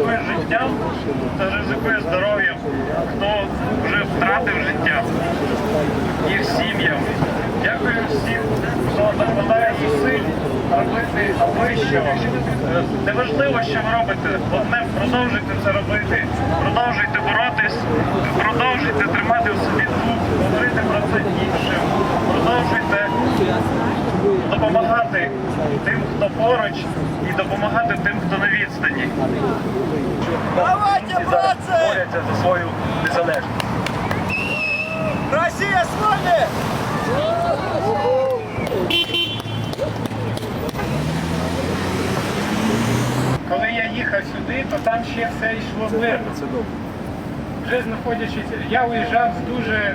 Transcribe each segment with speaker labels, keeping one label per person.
Speaker 1: ризикує життям, хто ризикує здоров'ям, хто вже втратив життя, їх сім'ям. Дякую всім, хто докладає зусиль робити аби що. Неважливо, що ви робите. Головне, продовжуйте це робити, продовжуйте боротись, продовжуйте тримати в собі дух, говорити про це іншим, продовжуйте допомагати тим, хто поруч, і допомагати тим, хто на відстані.
Speaker 2: Давайте, братцы!
Speaker 1: борються за свою незалежність.
Speaker 2: Россия с вами!
Speaker 3: Коли я їхав сюди, то там ще все йшло мирно. Вже знаходячись, я уїжджав з дуже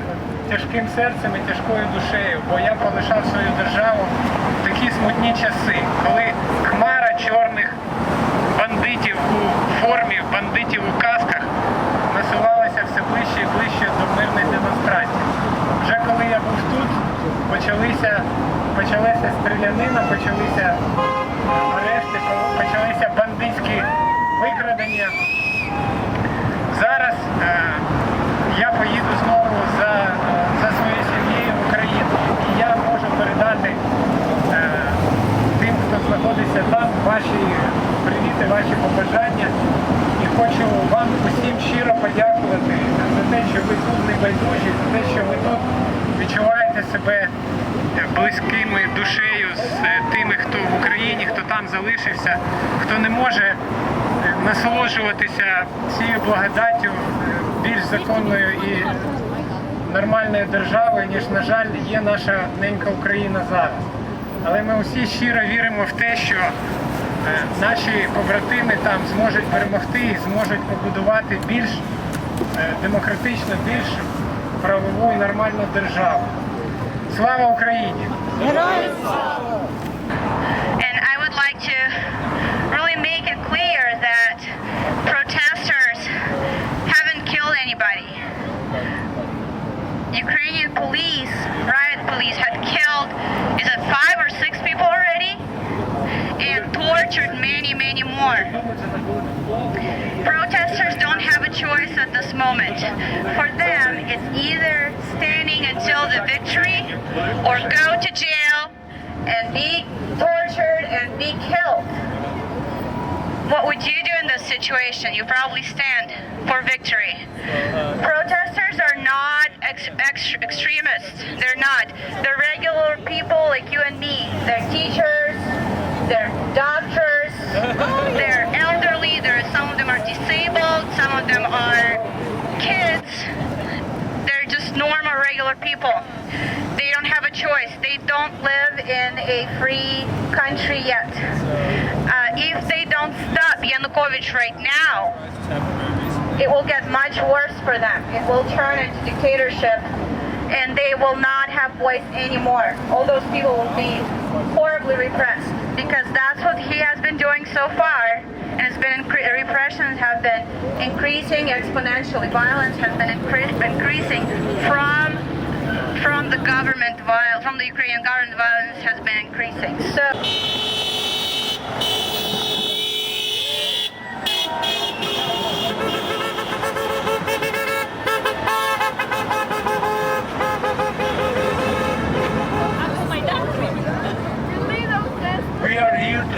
Speaker 3: тяжким серцем і тяжкою душею, бо я полишав свою державу в такі смутні часи, коли хмара чорних бандитів у формі, бандитів у касках насувалася все ближче і ближче до мирних демонстрацій. Вже коли я був тут, почалися, почалася стрілянина, почалися арешти, почалися бандитські викрадення. Зараз е, я поїду знову за, е, за своєю сім'єю в Україну. І я можу передати е, тим, хто знаходиться там, ваші привіти, ваші побажання. І хочу вам усім щиро подякувати за те, що ви тут не байдужі, за те, що ви тут відчуваєте себе близькими душею з е, тими, хто в Україні, хто там залишився, хто не може насолоджуватися цією благодаттю е, більш законною і нормальною державою, ніж, на жаль, є наша ненька Україна зараз. Але ми усі щиро віримо в те, що е, наші побратими там зможуть перемогти і зможуть побудувати більш е, демократичну, більш правову і нормальну державу. Слава Україні!
Speaker 4: And I would like to really make it clear that anybody. Ukrainian police, riot police, had killed, is it five or six people already? And tortured many, many more. Protesters don't have a choice at this moment. For them, it's either standing until the victory or go to jail and be tortured and be killed. What would you do in this situation? You probably stand for victory. Protesters are not ex- ex- extremists. They're not. They're regular people like you and me. They're teachers, they're doctors, they're elderly, there are, some of them are disabled, some of them are kids. They're just normal, regular people. They don't have a choice. They don't live in a free country yet. Uh, if they don't stop Yanukovych right now, it will get much worse for them. It will turn into dictatorship and they will not have voice anymore. All those people will be horribly repressed because that's what he has been doing so far. And it's been repressions have been increasing exponentially. Violence has been incre- increasing from from the government violence, from the Ukrainian government violence has been increasing. So.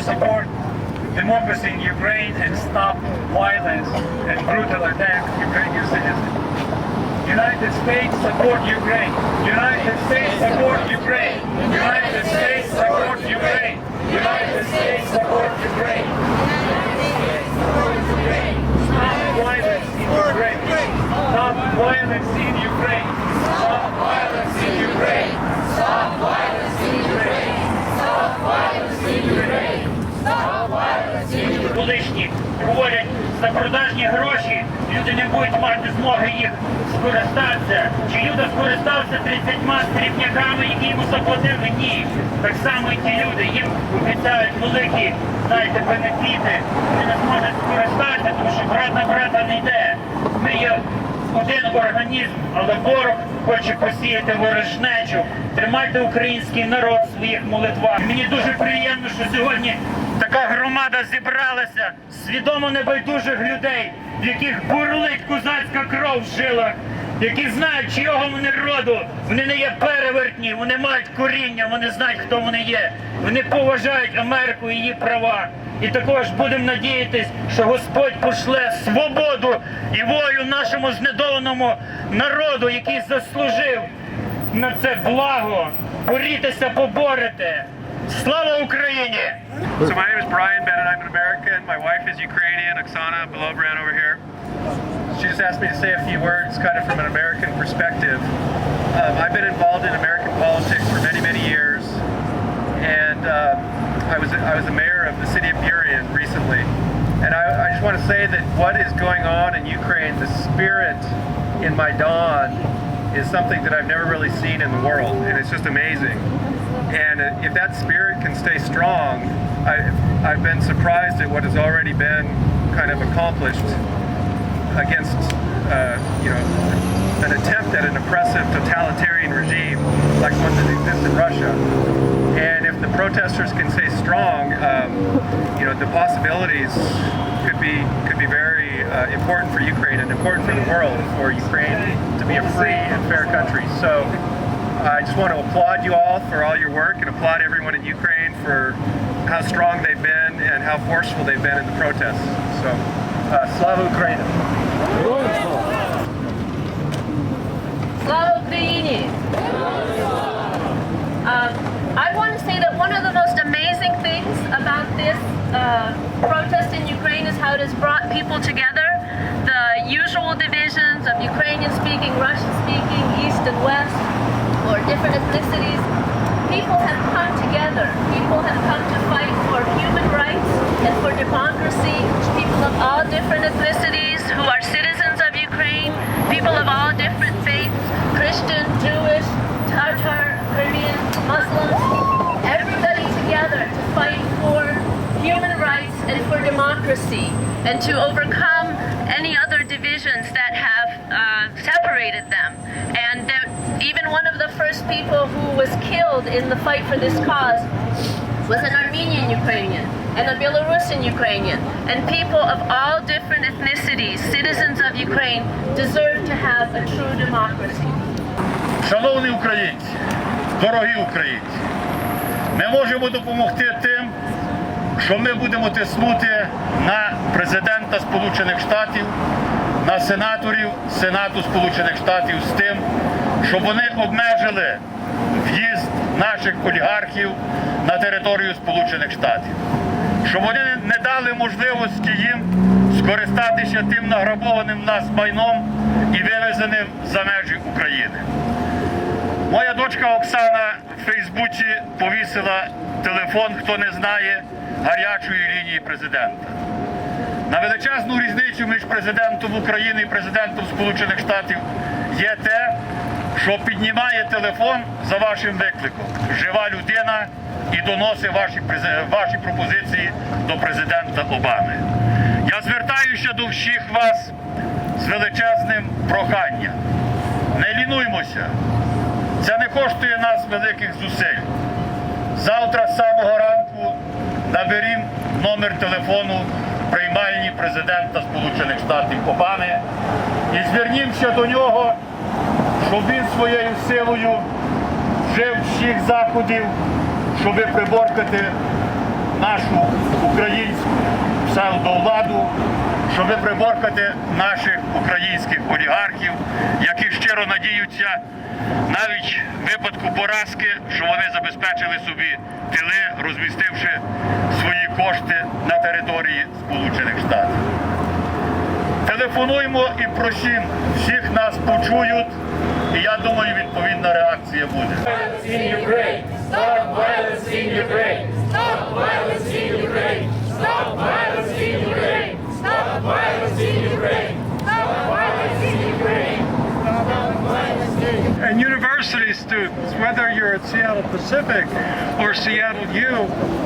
Speaker 1: Support democracy in Ukraine and stop violence and brutal attacks on Ukrainian citizens. United States support Ukraine. United States support Ukraine. United States support Ukraine. United States support Ukraine. Stop violence in Ukraine. Stop violence in Ukraine. Stop
Speaker 5: їх скористатися. Чи Юда скористався 30 срібняками, які йому заплатили? Ні. Так само і ті люди, їм обіцяють великі, знаєте, бенефіти. Вони не зможуть скористатися, тому що брат на брата не йде. Ми є один організм, але ворог хоче посіяти ворожнечу. Тримайте український народ в своїх молитвах. Мені дуже приємно, що сьогодні така громада зібралася свідомо небайдужих людей, в яких бурлить козацька кров в жилах. Які знають, чийого вони роду, вони не є перевертні, вони мають коріння, вони знають, хто вони є. Вони поважають Америку і її права. І також будемо надіятись, що Господь пошле свободу і волю нашому знедоленому народу, який заслужив на це благо. Борітеся, поборете. Slava Ukraine!
Speaker 6: So my name is Brian Bennett. I'm an American. My wife is Ukrainian. Oksana Belobran over here. She just asked me to say a few words, kind of from an American perspective. Um, I've been involved in American politics for many, many years, and um, I was I was the mayor of the city of Burien recently. And I, I just want to say that what is going on in Ukraine, the spirit in Maidan, is something that I've never really seen in the world, and it's just amazing. And if that spirit can stay strong, I, I've been surprised at what has already been kind of accomplished against, uh, you know, an attempt at an oppressive totalitarian regime like one that exists in Russia. And if the protesters can stay strong, um, you know, the possibilities could be could be very uh, important for Ukraine and important for the world for Ukraine to be a free and fair country. So. I just want to applaud you all for all your work and applaud everyone in Ukraine for how strong they've been and how forceful they've been in the protests. So, uh, Slava Ukraine.
Speaker 7: Slava Ukraini! Um, I want to say that one of the most amazing things about this uh, protest in Ukraine is how it has brought people together. The usual divisions of Ukrainian speaking, Russian speaking, East and West, different ethnicities. People have come together. People have come to fight for human rights and for democracy. People of all different ethnicities who are citizens of Ukraine. People of all different faiths Christian, Jewish, Tatar, Korean, Muslims. Everybody together to fight for human rights and for democracy and to overcome was killed in the fight for this cause was an Armenian Ukrainian and a Belarusian Ukrainian. And people of all different ethnicities, citizens of Ukraine, deserve to have a true democracy.
Speaker 8: Шановні українці, дорогі українці, ми можемо допомогти тим, що ми будемо тиснути на президента Сполучених Штатів, на сенаторів Сенату Сполучених Штатів з тим, щоб вони обмежили в'їзд наших олігархів на територію Сполучених Штатів, щоб вони не дали можливості їм скористатися тим награбованим нас майном і вивезеним за межі України. Моя дочка Оксана в Фейсбуці повісила телефон, хто не знає, гарячої лінії президента. На величезну різницю між президентом України і президентом Сполучених Штатів є те, що піднімає телефон за вашим викликом. Жива людина і доносить ваші, ваші пропозиції до президента Обами. Я звертаюся до всіх вас з величезним проханням. Не лінуймося. Це не коштує нас великих зусиль. Завтра з самого ранку наберім номер телефону приймальні президента Сполучених Штатів Обами і звернімося до нього, щоб він своєю силою вжив всіх заходів, щоб приборкати нашу українську псевдовладу, щоб приборкати наших українських олігархів, які щиро надіються навіть в випадку поразки, що вони забезпечили собі тили, розмістивши свої кошти на території Сполучених Штатів. Телефонуємо і просім, всіх нас почують, І я думаю, відповідна реакція буде.
Speaker 9: And
Speaker 10: university students, whether you're at Seattle Pacific or Seattle U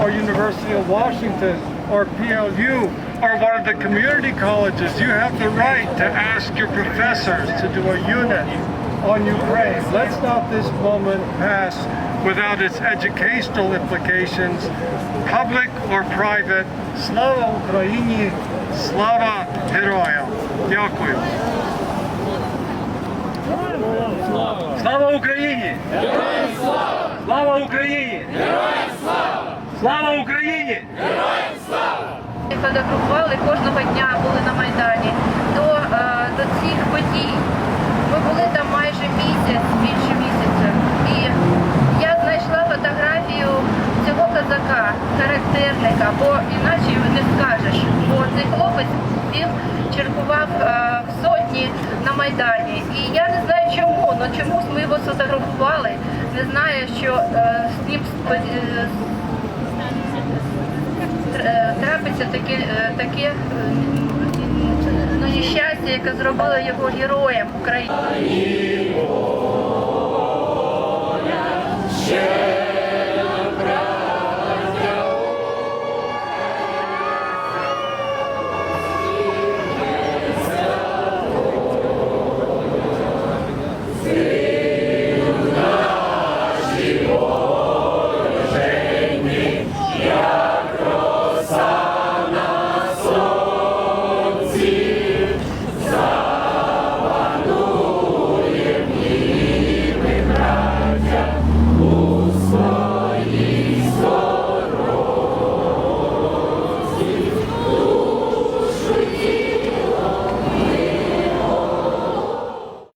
Speaker 10: or University of Washington or PLU or one of the community colleges, you have the right to ask your professors to do a unit. On Ukraine. Let's not this moment pass without its educational implications, public or private. Слава Україні! Слава героям! Дякую.
Speaker 1: Слава Україні! Героям слава! Слава Україні! Героям слава! Слава Україні! Героям слава!
Speaker 4: фотографували кожного дня були на Майдані до, е, до цих подій. Ми були там майже місяць, більше місяця. І я знайшла фотографію цього козака, характерника, бо іначе не скажеш. Бо цей хлопець він чергував е, в сотні на Майдані. І я не знаю чому, але чомусь ми його сфотографували. Не знаю, що е, з ним е, трапиться таке, таке ну, нещастя, яка зробила його героєм України.